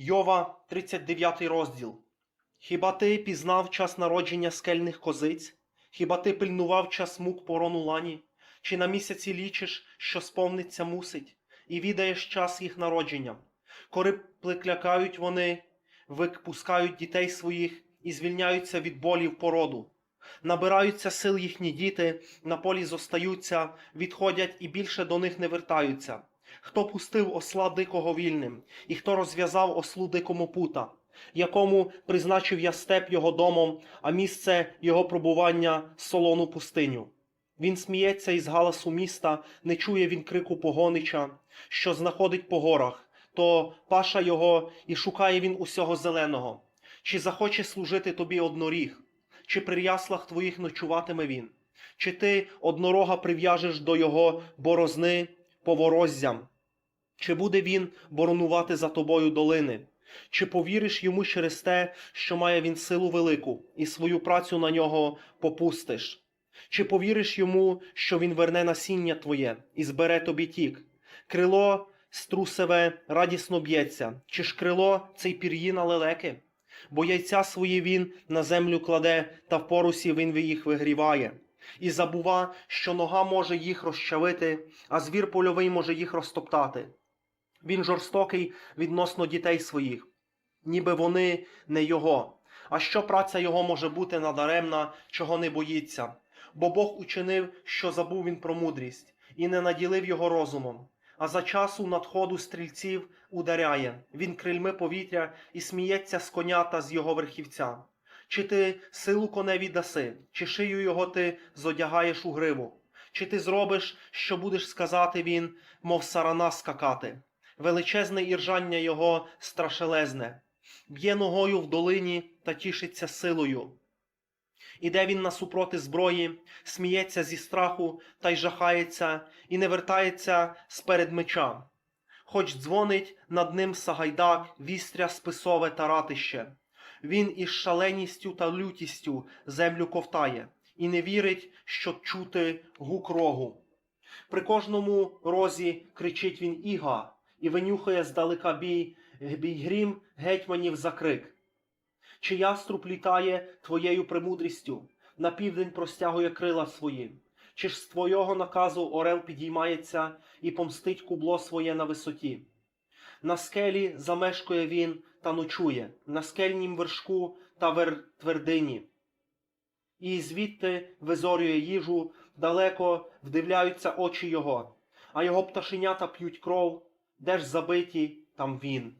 Йова, 39 розділ. Хіба ти пізнав час народження скельних козиць? Хіба ти пильнував час мук порону лані? Чи на місяці лічиш, що сповниться мусить, і відаєш час їх народження? Коли приклякають вони, випускають дітей своїх і звільняються від болів породу. Набираються сил їхні діти, на полі зостаються, відходять і більше до них не вертаються. Хто пустив осла дикого вільним, і хто розв'язав ослу дикому пута, якому призначив я степ його домом, а місце його пробування солону пустиню. Він сміється із галасу міста, не чує він крику погонича, що знаходить по горах, то паша його і шукає він усього зеленого. Чи захоче служити тобі одноріг, чи при яслах твоїх ночуватиме він, чи ти однорога прив'яжеш до його борозни повороззям, чи буде він боронувати за тобою долини, чи повіриш йому через те, що має він силу велику, і свою працю на нього попустиш? Чи повіриш йому, що він верне насіння твоє і збере тобі тік? Крило струсеве радісно б'ється, чи ж крило цей пір'їна лелеки? Бо яйця свої він на землю кладе, та в порусі він їх вигріває. І забува, що нога може їх розчавити, а звір польовий може їх розтоптати. Він жорстокий відносно дітей своїх, ніби вони не його. А що праця його може бути надаремна, чого не боїться? Бо Бог учинив, що забув він про мудрість, і не наділив його розумом. А за часу надходу стрільців ударяє, він крильми повітря і сміється з коня та з його верхівця. Чи ти силу коневі даси, чи шию його ти зодягаєш у гриву? Чи ти зробиш, що будеш сказати він, мов сарана скакати? Величезне іржання його страшелезне, б'є ногою в долині та тішиться силою. Іде він насупроти зброї, сміється зі страху та й жахається, і не вертається сперед меча. Хоч дзвонить над ним сагайдак, вістря списове та ратище. Він із шаленістю та лютістю землю ковтає, і не вірить, що чути гук рогу. При кожному розі кричить він іга, і винюхає здалека бій, бій грім гетьманів за крик. Чи яструб літає твоєю премудрістю, на південь простягує крила свої, чи ж з твого наказу орел підіймається і помстить кубло своє на висоті. На скелі замешкує він та ночує, на скельнім вершку та вер... твердині. І звідти визорює їжу, далеко вдивляються очі його, а його пташенята п'ють кров, де ж забиті, там він.